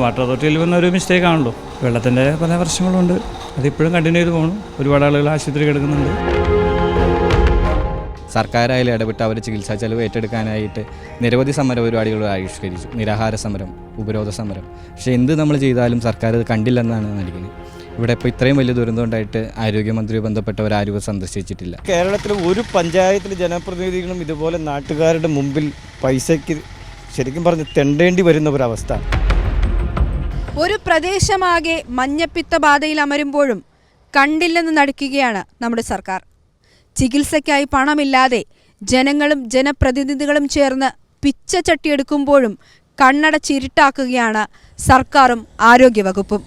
Water അതോറിറ്റിയിൽ വന്ന ഒരു mistake ആണല്ലോ. വെള്ളത്തിന്റെ പല പ്രശ്നങ്ങളുണ്ട്. അതിപ്പോഴും കണ്ടിന്യൂ ചെയ്ത് പോകണം ഒരുപാട് ആളുകൾ ആശുപത്രി കിടക്കുന്നുണ്ട്. സർക്കാരായാലും ഇടപെട്ട് അവർ ചികിത്സാ ചെലവ് ഏറ്റെടുക്കാനായിട്ട് നിരവധി സമര പരിപാടികൾ ആവിഷ്കരിച്ചു. നിരാഹാര സമരം ഉപരോധ സമരം. പക്ഷേ എന്ത് നമ്മൾ ചെയ്താലും സർക്കാർ അത് കണ്ടില്ലെന്നാണ് നടിക്കുന്നത്. ഇവിടെ ഇപ്പോൾ ഇത്രയും വലിയ ദുരന്തം ഉണ്ടായിട്ട് ആരോഗ്യമന്ത്രിയെ ബന്ധപ്പെട്ടവർ ആരും സന്ദർശിച്ചിട്ടില്ല. കേരളത്തിൽ ഒരു പഞ്ചായത്തിലെ ജനപ്രതിനിധികളും ഇതുപോലെ നാട്ടുകാരുടെ മുമ്പിൽ പൈസയ്ക്ക് ശരിക്കും പറഞ്ഞ് തെണ്ടേണ്ടി വരുന്ന ഒരവസ്ഥ. ഒരു പ്രദേശമാകെ മഞ്ഞപ്പിത്ത ബാധയിൽ അമരുമ്പോഴും കണ്ടില്ലെന്ന് നടിക്കുകയാണ് നമ്മുടെ സർക്കാർ. ചികിത്സയ്ക്കായി പണമില്ലാതെ ജനങ്ങളും ജനപ്രതിനിധികളും ചേർന്ന് പിച്ച ചട്ടിയെടുക്കുമ്പോഴും കണ്ണട ചിരിട്ടാക്കുകയാണ് സർക്കാരും ആരോഗ്യവകുപ്പും.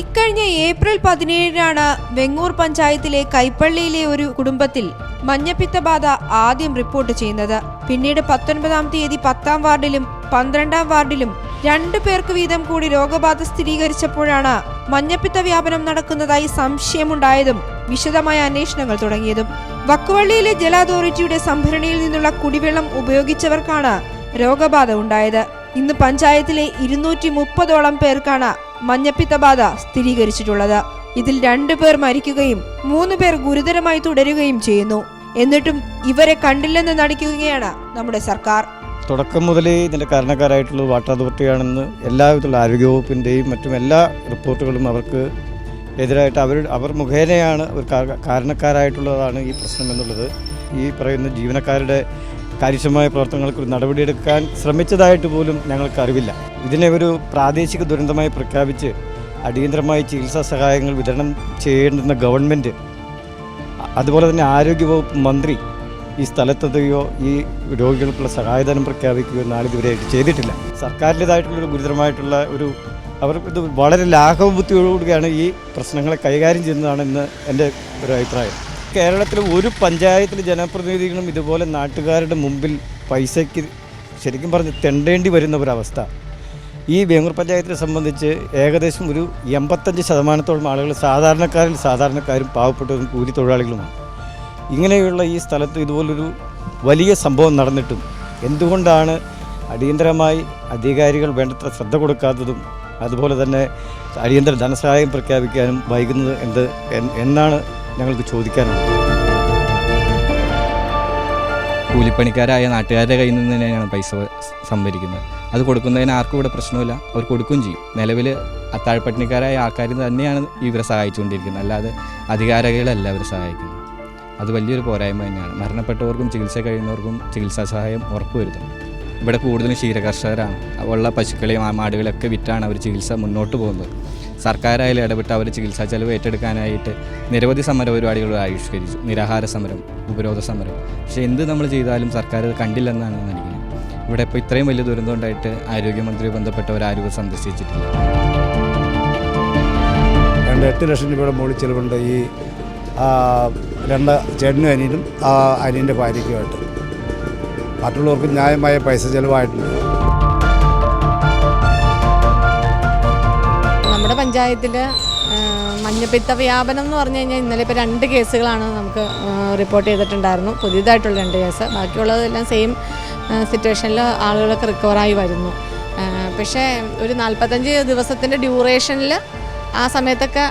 ഇക്കഴിഞ്ഞ ഏപ്രിൽ പതിനേഴിനാണ് വെങ്ങൂർ പഞ്ചായത്തിലെ കൈപ്പള്ളിയിലെ ഒരു കുടുംബത്തിൽ മഞ്ഞപ്പിത്ത ബാധ ആദ്യം റിപ്പോർട്ട് ചെയ്യുന്നത്. പിന്നീട് പത്തൊൻപതാം തീയതി പത്താം വാർഡിലും പന്ത്രണ്ടാം വാർഡിലും രണ്ടു പേർക്ക് വീതം കൂടി രോഗബാധ സ്ഥിരീകരിച്ചപ്പോഴാണ് മഞ്ഞപ്പിത്ത വ്യാപനം നടക്കുന്നതായി സംശയമുണ്ടായതും വിശദമായ അന്വേഷണങ്ങൾ തുടങ്ങിയതും. വക്കുവള്ളിയിലെ ജല അതോറിറ്റിയുടെ സംഭരണിയിൽ നിന്നുള്ള കുടിവെള്ളം ഉപയോഗിച്ചവർക്കാണ് രോഗബാധ ഉണ്ടായത്. ഇന്ന് പഞ്ചായത്തിലെ ഇരുന്നൂറ്റി മുപ്പതോളം പേർക്കാണ് മഞ്ഞപ്പിത്ത ബാധ സ്ഥിരീകരിച്ചിട്ടുള്ളത്. ഇതിൽ രണ്ടു പേർ മരിക്കുകയും മൂന്ന് പേർ ഗുരുതരമായി തുടരുകയും ചെയ്യുന്നു. എന്നിട്ടും ഇവരെ കണ്ടില്ലെന്ന് നടിക്കുകയാണ് നമ്മുടെ സർക്കാർ. തുടക്കം മുതലേ ഇതിന്റെ കാരണക്കാരായിട്ടുള്ള വാട്ടർ അതോറിറ്റിയാണെന്ന് എല്ലാവിധത്തിലുള്ള ആരോഗ്യവകുപ്പിന്റെയും മറ്റും എല്ലാ റിപ്പോർട്ടുകളും അവർക്ക് എതിരായിട്ട് അവർ അവർ മുഖേനയാണ് അവർ കാരണക്കാരായിട്ടുള്ളതാണ് ഈ പ്രശ്നം എന്നുള്ളത്. ഈ പറയുന്ന ജീവനക്കാരുടെ കാര്യക്ഷമമായ പ്രവർത്തനങ്ങൾക്ക് ഒരു നടപടിയെടുക്കാൻ ശ്രമിച്ചതായിട്ട് പോലും ഞങ്ങൾക്ക് അറിവില്ല. ഇതിനെ ഒരു പ്രാദേശിക ദുരന്തമായി പ്രഖ്യാപിച്ച് അടിയന്തരമായി ചികിത്സാ സഹായങ്ങൾ വിതരണം ചെയ്യേണ്ടുന്ന ഗവൺമെന്റ് അതുപോലെ തന്നെ ആരോഗ്യവകുപ്പ് മന്ത്രി ഈ സ്ഥലത്തെത്തുകയോ ഈ രോഗികൾക്കുള്ള സഹായധനം പ്രഖ്യാപിക്കുകയോ നാളിതുവരെയായിട്ട് ചെയ്തിട്ടില്ല. സർക്കാരിന്റെതായിട്ടുള്ളൊരു ഗുരുതരമായിട്ടുള്ള ഒരു അവർ ഇത് വളരെ ലാഘവബുദ്ധിയോടുകൂടിയാണ് ഈ പ്രശ്നങ്ങളെ കൈകാര്യം ചെയ്യുന്നതാണ് ഇന്ന് എന്റെ ഒരു അഭിപ്രായം. കേരളത്തിലെ ഒരു പഞ്ചായത്തിലെ ജനപ്രതിനിധികളും ഇതുപോലെ നാട്ടുകാരുടെ മുമ്പിൽ പൈസയ്ക്ക് ശരിക്കും പറഞ്ഞ് തെണ്ടേണ്ടി വരുന്ന ഒരവസ്ഥ. ഈ വേങ്ങൂർ പഞ്ചായത്തിനെ സംബന്ധിച്ച് ഏകദേശം ഒരു എൺപത്തഞ്ച് ശതമാനത്തോളം ആളുകൾ സാധാരണക്കാരിൽ സാധാരണക്കാരും പാവപ്പെട്ടവരും കൂലി തൊഴിലാളികളുമാണ് ഇങ്ങനെയുള്ള ഈ സ്ഥലത്ത് ഇതുപോലൊരു വലിയ സംഭവം നടന്നിട്ടും എന്തുകൊണ്ടാണ് അടിയന്തരമായി അധികാരികൾ വേണ്ടത്ര ശ്രദ്ധ കൊടുക്കാത്തതും അതുപോലെ തന്നെ അടിയന്തര ധനസഹായം പ്രഖ്യാപിക്കാനും വൈകുന്നത് എന്ത് എന്നാണ് ഞങ്ങൾക്ക് ചോദിക്കാനുള്ളത്. കൂലിപ്പണിക്കാരായ നാട്ടുകാരുടെ കയ്യിൽ നിന്ന് തന്നെയാണ് പൈസ സംഭരിക്കുന്നത്. അത് കൊടുക്കുന്നതിന് ആർക്കും ഇവിടെ പ്രശ്നമില്ല. അവർ കൊടുക്കുകയും ചെയ്യും. നിലവിൽ അത്താഴപ്പട്ടിണിക്കാരായ ആൾക്കാർ തന്നെയാണ് ഇവരെ സഹായിച്ചുകൊണ്ടിരിക്കുന്നത്. അല്ലാതെ അധികാരികളല്ല ഇവരെ സഹായിക്കുന്നത്. അത് വലിയൊരു പോരായ്മ തന്നെയാണ്. മരണപ്പെട്ടവർക്കും ചികിത്സ കഴിയുന്നവർക്കും ചികിത്സാ സഹായം ഉറപ്പുവരുത്തണം. ഇവിടെ കൂടുതലും ക്ഷീരകർഷകരാണ്. ഉള്ള പശുക്കളെയും ആ മാടുകളെയൊക്കെ വിറ്റാണ് അവർ ചികിത്സ മുന്നോട്ട് പോകുന്നത്. സർക്കാരായാലും ഇടപെട്ട് അവർ ചികിത്സാ ചെലവ് ഏറ്റെടുക്കാനായിട്ട് നിരവധി സമര പരിപാടികൾ ആവിഷ്കരിച്ചു. നിരാഹാര സമരം ഉപരോധ സമരം. പക്ഷേ എന്ത് നമ്മൾ ചെയ്താലും സർക്കാർ കണ്ടില്ലെന്നാണ് നടിക്കുന്നത്. ഇവിടെ ഇപ്പോൾ ഇത്രയും വലിയ ദുരന്തം ഉണ്ടായിട്ട് ആരോഗ്യമന്ത്രിയെ ബന്ധപ്പെട്ടവരാരും സന്ദർശിച്ചിട്ടില്ല രണ്ട് എട്ട് ലക്ഷം രൂപയുടെ മുകളിൽ ചിലവുണ്ട് ഈ ആ, രണ്ട് ചേട്ടനും അനിയനും ആ അനിയന്റെ ഭാര്യയ്ക്കുമായിട്ട്. മറ്റുള്ളവർക്ക് ന്യായമായ പൈസ ചിലവായിട്ടുണ്ട്. നമ്മുടെ പഞ്ചായത്തിൽ മഞ്ഞപ്പിത്ത വ്യാപനം എന്ന് പറഞ്ഞു കഴിഞ്ഞാൽ ഇന്നലെ ഇപ്പോൾ രണ്ട് കേസുകളാണ് നമുക്ക് റിപ്പോർട്ട് ചെയ്തിട്ടുണ്ടായിരുന്നു. പുതിയതായിട്ടുള്ള രണ്ട് കേസ്. ബാക്കിയുള്ളതെല്ലാം സെയിം സിറ്റുവേഷനിൽ ആളുകളൊക്കെ റിക്കവറായി വരുന്നു. പക്ഷേ ഒരു നാൽപ്പത്തഞ്ച് ദിവസത്തിന്റെ ഡ്യൂറേഷനിൽ ആ സമയത്തൊക്കെ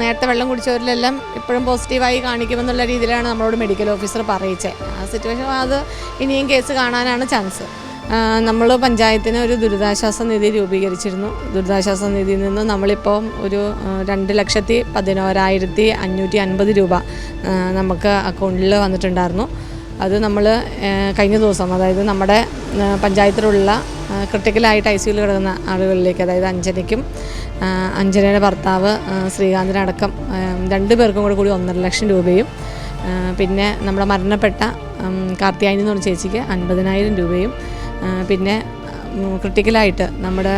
നേരത്തെ വെള്ളം കുടിച്ചവരിലെല്ലാം ഇപ്പോഴും പോസിറ്റീവായി കാണിക്കുമെന്നുള്ള രീതിയിലാണ് നമ്മളോട് മെഡിക്കൽ ഓഫീസർ പറയിച്ചത് ആ സിറ്റുവേഷൻ അത് ഇനിയും കേസ് കാണാനാണ് ചാൻസ് നമ്മൾ പഞ്ചായത്തിന് ഒരു ദുരിതാശ്വാസ നിധി രൂപീകരിച്ചിരുന്നു. ദുരിതാശ്വാസ നിധിയിൽ നിന്ന് നമ്മളിപ്പോൾ ഒരു രണ്ട് ലക്ഷത്തി പതിനോരായിരത്തി അഞ്ഞൂറ്റി അൻപത് രൂപ നമുക്ക് അക്കൗണ്ടിൽ വന്നിട്ടുണ്ടായിരുന്നു. അത് നമ്മൾ കഴിഞ്ഞ ദിവസം അതായത് നമ്മുടെ പഞ്ചായത്തിലുള്ള ക്രിട്ടിക്കലായിട്ട് ഐ സിയിൽ കിടക്കുന്ന ആളുകളിലേക്ക് അതായത് അഞ്ജനയ്ക്കും അഞ്ജനയുടെ ഭർത്താവ് ശ്രീകാന്തിനടക്കം രണ്ട് പേർക്കും കൂടെ കൂടി ഒന്നര ലക്ഷം രൂപയും പിന്നെ നമ്മുടെ മരണപ്പെട്ട കാർത്തിയായനി എന്ന് പറഞ്ഞ ചേച്ചിക്ക് അൻപതിനായിരം രൂപയും പിന്നെ ക്രിട്ടിക്കലായിട്ട് നമ്മുടെ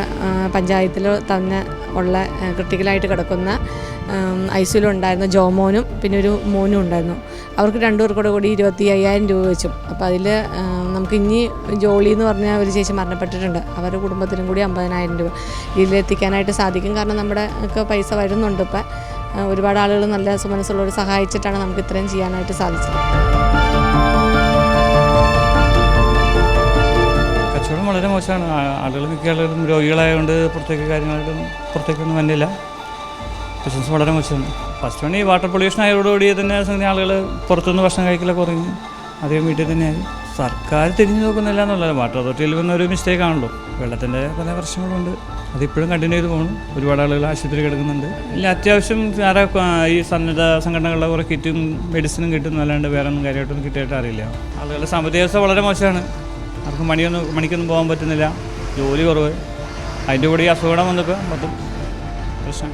പഞ്ചായത്തിൽ തന്നെ ഉള്ള ക്രിട്ടിക്കലായിട്ട് കിടക്കുന്ന ഐ സിയിലുണ്ടായിരുന്ന ജോമോനും പിന്നെ ഒരു മോനും ഉണ്ടായിരുന്നു. അവർക്ക് രണ്ടുപേർക്കൂടെ കൂടി ഇരുപത്തി അയ്യായിരം രൂപ വെച്ചും. അപ്പോൾ അതിൽ നമുക്ക് ഇനി ജോളി എന്ന് പറഞ്ഞ ഒരു ചേച്ചി മരണപ്പെട്ടിട്ടുണ്ട്. അവരുടെ കുടുംബത്തിനും കൂടി അമ്പതിനായിരം രൂപ ഇതിലെത്തിക്കാനായിട്ട് സാധിക്കും. കാരണം നമ്മുടെ ഒക്കെ പൈസ വരുന്നുണ്ട് ഇപ്പം. ഒരുപാട് ആളുകൾ നല്ല സുമനസ്സുള്ളവർ സഹായിച്ചിട്ടാണ് നമുക്ക് ഇത്രയും ചെയ്യാനായിട്ട് സാധിച്ചത്. കച്ചവടം വളരെ മോശമാണ്. ആളുകൾ മിക്ക ആളുകളും രോഗികളായതുകൊണ്ട് പുറത്തേക്ക് കാര്യങ്ങളായിട്ടും പുറത്തേക്കൊന്നും വന്നില്ല. ബിസിനസ് വളരെ മോശമാണ്. ഫസ്റ്റ് വൺ വാട്ടർ പൊല്യൂഷൻ ആയതോടുകൂടി തന്നെ സംഗതി ആളുകൾ പുറത്തുനിന്ന് ഭക്ഷണം കഴിക്കലൊക്കെ കുറഞ്ഞു അധികം വീട്ടിൽ തന്നെയായി സർക്കാർ തിരിഞ്ഞു നോക്കുന്നില്ല എന്നുള്ളത് വാട്ടർ അതോറിറ്റിയിൽ വന്ന ഒരു മിസ്റ്റേക്ക് ആണല്ലോ. വെള്ളത്തിന്റെ പല പ്രശ്നങ്ങളുണ്ട് അതിപ്പോഴും കണ്ടിന്യൂ ചെയ്ത് പോകണം ഒരുപാട് ആളുകൾ ആശുപത്രി കിടക്കുന്നുണ്ട്. ഇല്ല അത്യാവശ്യം വേറെ ഈ സന്നദ്ധ സംഘടനകളുടെ കുറേ കിറ്റും മെഡിസിനും കിട്ടും. അല്ലാണ്ട് വേറെ ഒന്നും കാര്യമായിട്ടൊന്നും കിട്ടിയിട്ട് അറിയില്ല. ആളുകളുടെ സാമ്പത്തിക വ്യവസ്ഥ വളരെ മോശമാണ്. അവർക്ക് മണിയൊന്നും മണിക്കൊന്നും പോകാൻ പറ്റുന്നില്ല. ജോലി കുറവ്. അതിന്റെ കൂടെ ഈ അസുഖം വന്നപ്പോൾ മൊത്തം പ്രശ്നം